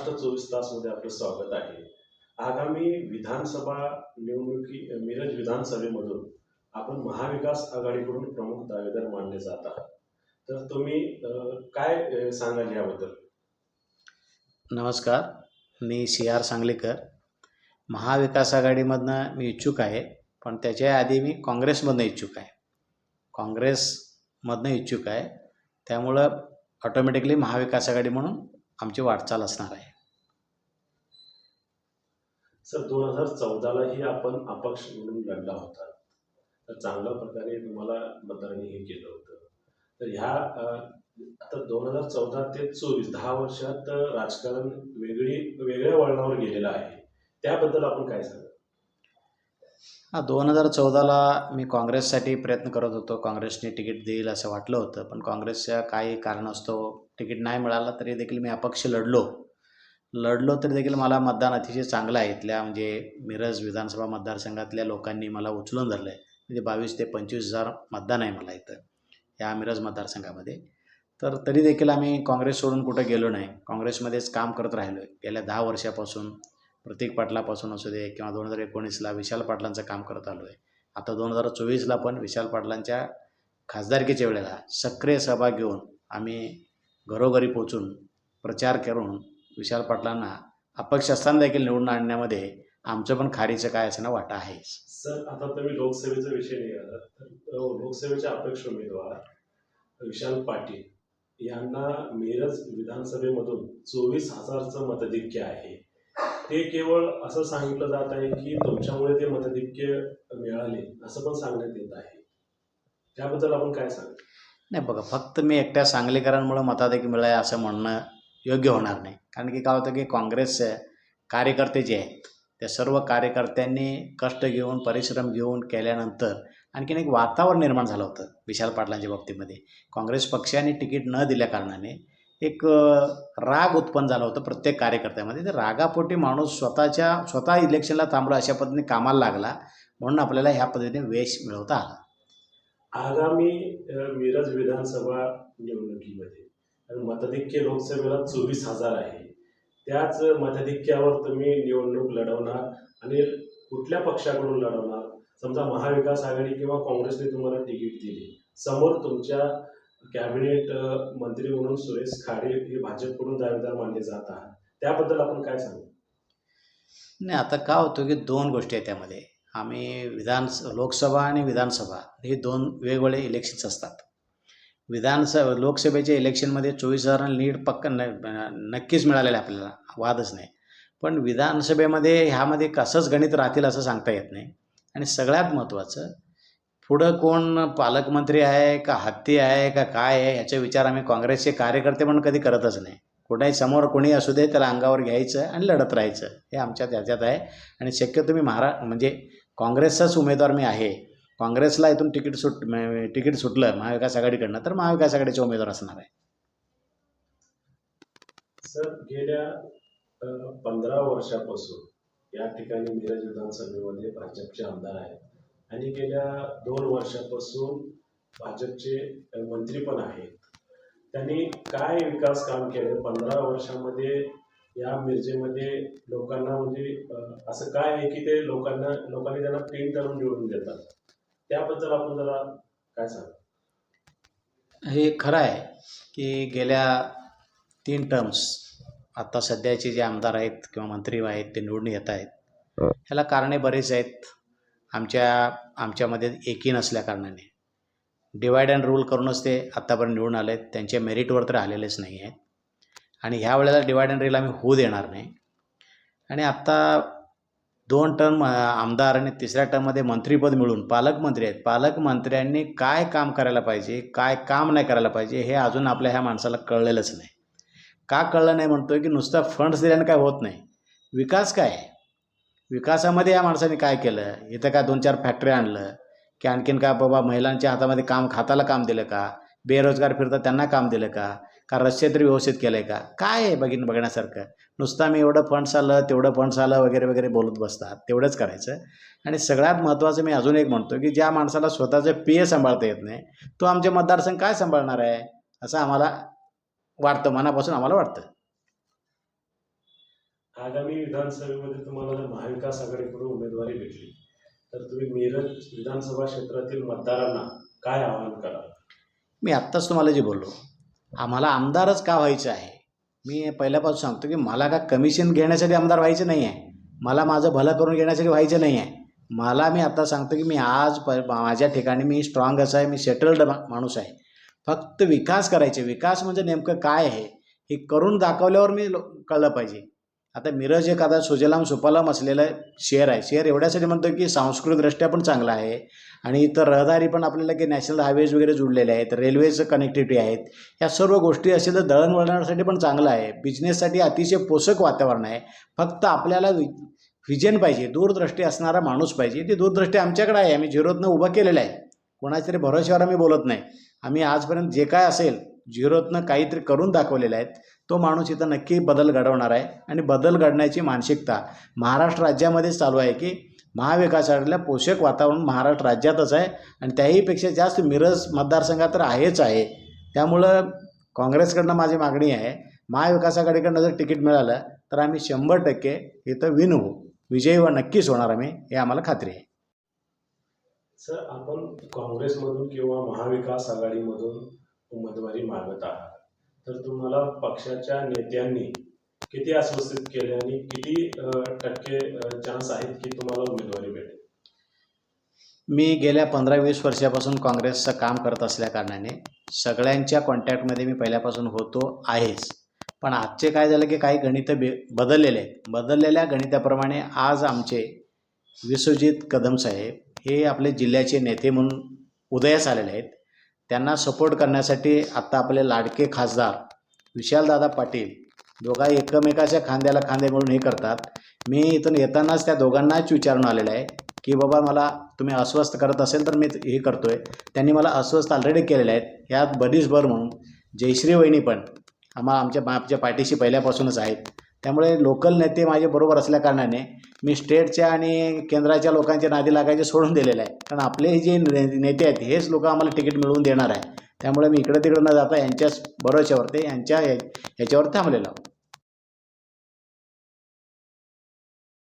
महाराष्ट्र चोवीस तासमध्ये आपलं स्वागत आहे. आगामी विधानसभा निवडणुकी मिरज विधानसभेमधून आपण महाविकास आघाडीकडून प्रमुख दावेदार मानले जात आहात. तर तुम्ही काय सांगाल याबद्दल? नमस्कार. मी सी आर सांगलीकर. महाविकास आघाडीमधनं मी इच्छुक आहे पण त्याच्या आधी मी काँग्रेसमधनं इच्छुक आहे. काँग्रेसमधनं इच्छुक आहे. त्यामुळं ऑटोमॅटिकली महाविकास आघाडी म्हणून आमची वाटचाल असणार आहे. सर दोन हजार चौदालाही आपण अपक्ष म्हणून लढला होता. तर चांगल्या प्रकारे तुम्हाला मतदारांनी हे केलं होतं. तर ह्या आता दोन हजार चौदा ते चोवीस दहा वर्षात राजकारण वेगळी वेगळ्या वळणावर गेलेलं आहे. त्याबद्दल आपण काय सांगा हा दोन हजार चौदाला मी काँग्रेससाठी प्रयत्न करत होतो. काँग्रेसने तिकीट देईल असं वाटलं होतं. पण काँग्रेसच्या काही कारणास्तव तिकीट नाही मिळालं तरी देखील मी अपक्ष लढलो. लढलो तरी देखील मला मतदान अतिशय चांगलं आहे. इथल्या म्हणजे मिरज विधानसभा मतदारसंघातल्या लोकांनी मला उचलून धरलं आहे म्हणजे बावीस ते पंचवीस हजार मतदान आहे मला इथं या मिरज मतदारसंघामध्ये. तर तरी देखील आम्ही काँग्रेस सोडून कुठं गेलो नाही. काँग्रेसमध्येच काम करत राहिलो आहे गेल्या दहा वर्षापासून प्रतीक पाटलापासून असू दे किंवा दोन हजार एकोणीसला विशाल पाटलांचं काम करत आलो आहे आता दोन हजार चोवीसला पण विशाल पाटलांच्या खासदारकीच्या वेळेला सक्रिय सहभाग घेऊन आम्ही घरोघरी पोचून प्रचार करून विशाल पाटलांना अपक्ष असताना देखील निवडून आणण्यामध्ये आमचं पण खारीचं काय असं ना वाटा आहे. सर आता तुम्ही लोकसेवेचा विषय निघाला तर लोकसेवेचे अपेक्ष उमेदवार विशाल पाटील यांना मिरज विधानसभेमधून चोवीस हजारचं मतधिक्य आहे. ते केवळ असं सांगितलं जात आहे की तुमच्यामुळे ते मतधिक्य मिळाले असं पण सांगण्यात येत आहे. त्याबद्दल आपण काय सांगा? नाही बघा फक्त मी एकट्या सांगलीकरांमुळं मताधिक मिळाले असं म्हणणं योग्य होणार नाही. कारण की काय होतं की काँग्रेसचे कार्यकर्ते जे आहेत त्या सर्व कार्यकर्त्यांनी कष्ट घेऊन परिश्रम घेऊन केल्यानंतर आणखीन एक वातावरण निर्माण झालं होतं विशाल पाटलांच्या बाबतीमध्ये. काँग्रेस पक्षाने तिकीट न दिल्या कारणाने एक राग उत्पन्न झाला होता प्रत्येक कार्यकर्त्यामध्ये. तर रागापोटी माणूस स्वतःच्या स्वतः इलेक्शनला थांबला अशा पद्धतीने कामाला लागला म्हणून आपल्याला ह्या पद्धतीने वेश मिळवता आला. आगामी मिरज विधानसभा निवडणुकीमध्ये आणि मताधिक्य लोकसभेला चोवीस हजार आहे. त्याच मताधिक्यावर तुम्ही निवडणूक लढवणार आणि कुठल्या पक्षाकडून लढवणार? समजा महाविकास आघाडी किंवा काँग्रेसने तुम्हाला तिकीट दिली. समोर तुमच्या कॅबिनेट मंत्री म्हणून सुरेश खाडे हे भाजपकडून दावेदार मानले जात आहात. त्याबद्दल आपण काय सांगू? नाही आता काय होतं की दोन गोष्टी आहेत त्यामध्ये. आम्ही विधान लोकसभा आणि विधानसभा हे दोन वेगवेगळे इलेक्शन्स असतात. विधानसभा लोकसभेच्या इलेक्शनमध्ये चोवीस हजार लीड पक्क न नक्कीच मिळालेलं आहे आपल्याला. वादच नाही. पण विधानसभेमध्ये ह्यामध्ये कसंच गणित राहतील असं सांगता येत नाही. आणि सगळ्यात महत्त्वाचं पुढं कोण पालकमंत्री आहे का हत्ती आहे का काय आहे ह्याचा विचार आम्ही काँग्रेसचे कार्यकर्ते पण कधी करतच नाही. कुठेही समोर कोणी असू दे त्याला अंगावर घ्यायचं आणि लढत राहायचं. हे आमच्या त्याच्यात आहे. आणि शक्यतो मी महारा म्हणजे काँग्रेसचाच उमेदवार मी आहे. काँग्रेसला इथून तिकीट सुट तिकीट सुटलं महाविकास आघाडीकडनं तर महाविकास आघाडीचे उमेदवार असणार आहे. सर गेल्या पंधरा वर्षापासून या ठिकाणी मिरज विधानसभेमध्ये भाजपचे आमदार आहेत. आणि गेल्या दोन वर्षापासून भाजपचे मंत्री पण आहेत. त्यांनी काय विकास काम केलं? पंधरा वर्षामध्ये या मिरजेमध्ये लोकांना म्हणजे असं काय आहे की ते लोकांना लोकांनी त्यांना प्रिंट करून निवडून देतात? त्याबद्दल आपण जरा काय सांगा? हे खरं आहे की गेल्या तीन टर्म्स आता सध्याचे जे आमदार आहेत किंवा मंत्री आहेत ते निवडून येत आहेत. ह्याला कारणे बरेच आहेत. आमच्या आमच्यामध्ये एकी नसल्या कारणाने. डिवाईड अँड रूल करूनच ते आत्तापर्यंत निवडून आले आहेत त्यांच्या मेरिटवर तर आलेलेच नाही आहेत. आणि ह्या वेळेला डिवाईड अँड रूल आम्ही होऊ देणार नाही. आणि आत्ता दोन टर्म आमदार आणि तिसऱ्या टर्ममध्ये मंत्रीपद मिळून पालकमंत्री आहेत. पालकमंत्र्यांनी काय काम करायला पाहिजे काय काम नाही करायला पाहिजे हे अजून आपल्या ह्या माणसाला कळलेलंच नाही. का कळलं नाही म्हणतोय की नुसतं फंड्स दिल्याने काय होत नाही? विकास काय विकासामध्ये या माणसाने काय केलं? इथं काय दोन चार फॅक्टरी आणलं? की आणखीन काय बाबा महिलांच्या हातामध्ये काम खाताला काम दिलं का? बेरोजगार फिरतात त्यांना काम दिलं का? का तरी व्यवस्थित केलं आहे का? काय आहे बघिन बघण्यासारखं? नुसतं आम्ही एवढं फंड्स आलं तेवढं फंड्स आलं वगैरे वगैरे बोलत बसतात. तेवढंच करायचं. आणि सगळ्यात महत्त्वाचं मी अजून एक म्हणतो की ज्या माणसाला स्वतःचं पी ए सांभाळता येत नाही तो आमचे मतदारसंघ काय सांभाळणार आहे? असं आम्हाला वाटतं. मनापासून आम्हाला वाटतं. आगामी विधानसभेमध्ये तुम्हाला जर महाविकास आघाडीकडून उमेदवारी भेटली तर तुम्ही मिरज विधानसभा क्षेत्रातील मतदारांना काय आवाहन कराल? मी आत्ताच तुम्हाला जे बोललो आम्हाला आमदारच का व्हायचं आहे? मी पहिल्यापासून सांगतो की मला का कमिशन घेण्यासाठी आमदार व्हायचं नाही आहे? मला माझं भलं करून घेण्यासाठी व्हायचं नाही आहे? मला मी आता सांगतो की मी आज प माझ्या ठिकाणी मी स्ट्रॉंग असं आहे मी सेटल्ड माणूस आहे. फक्त विकास करायचे. विकास म्हणजे नेमकं काय आहे? हे करून दाखवल्यावर मी लो कळलं पाहिजे. आता मिरज एक आता सुजलाम सुपालाम असलेलं शहर आहे. शहर एवढ्यासाठी म्हणतो की सांस्कृतिकदृष्ट्या पण चांगलं आहे. आणि इतर रहदारी पण आपल्याला की नॅशनल हायवेज वगैरे जुळलेले आहेत रेल्वेचं कनेक्टिव्हिटी आहेत. या सर्व गोष्टी असेल तर दळणवळणासाठी पण चांगलं आहे. बिझनेससाठी अतिशय पोषक वातावरण आहे. फक्त आपल्याला व्हिजन पाहिजे. दूरदृष्टी असणारा माणूस पाहिजे. ती दूरदृष्टी आमच्याकडे आहे. आम्ही झिरोतनं उभं केलेलं आहे. कोणाच्या तरी भरोश्यावर आम्ही बोलत नाही. आम्ही आजपर्यंत जे काय असेल झिरोतनं काहीतरी करून दाखवलेलं आहेत. तो माणूस इथं नक्की बदल घडवणार आहे आणि बदल घडण्याची मानसिकता महाराष्ट्र राज्यामध्येच चालू आहे की महाविकास आघाडीला पोषक वातावरण महाराष्ट्र राज्यातच आहे आणि त्याहीपेक्षा जास्त मिरज मतदारसंघात तर आहेच आहे. त्यामुळं काँग्रेसकडनं माझी मागणी आहे महाविकास आघाडीकडनं जर तिकीट मिळालं तर आम्ही शंभर टक्के इथं विन होऊ. विजयी व नक्कीच होणार आम्ही हे आम्हाला खात्री आहे. सर आपण काँग्रेसमधून किंवा महाविकास आघाडीमधून उमेदवारी मागत आहात. तर तुम्हाला पक्षाच्या नेत्यांनी किती आश्वासित केले आणि किती टक्के चान्स आहेत की तुम्हाला उमेदवारी भेटेल मी गेल्या पंधरा वीस वर्षापासून काँग्रेसचं काम करत असल्या कारणाने सगळ्यांच्या कॉन्टॅक्टमध्ये मी पहिल्यापासून होतो आहेच. पण आजचे काय झालं की काही गणितं बे बदललेले आहेत. बदललेल्या गणिताप्रमाणे आज आमचे विश्वजित कदम साहेब हे आपले जिल्ह्याचे नेते म्हणून उदयास आलेले आहेत. त्यांना सपोर्ट करण्यासाठी आत्ता आपले लाडके खासदार विशालदादा पाटील दोघा एकमेकाच्या खांद्याला खांदे मिळून हे करतात. मी इथून येतानाच त्या दोघांनाच विचारून आलेलं आहे की बाबा मला तुम्ही अस्वस्थ करत असेल तर मी हे करतो आहे त्यांनी मला अस्वस्थ ऑलरेडी केलेले आहेत. ह्यात बरीच भर म्हणून जयश्री वहिनी पण आम्हा आमच्या आमच्या पाठीशी पहिल्यापासूनच आहेत. त्यामुळे लोकल नेते माझे बरोबर असल्याकारणाने मी स्टेटच्या आणि केंद्राच्या लोकांच्या नादी लागायचे सोडून दिलेलं आहे. कारण आपले जे ने- नेते आहेत हेच लोक आम्हाला तिकीट मिळवून देणार आहे. त्यामुळे मी इकडं तिकडं न जाता यांच्याच भरोश्यावरती यांच्या ह्याच्यावर थांबलेलो आहोत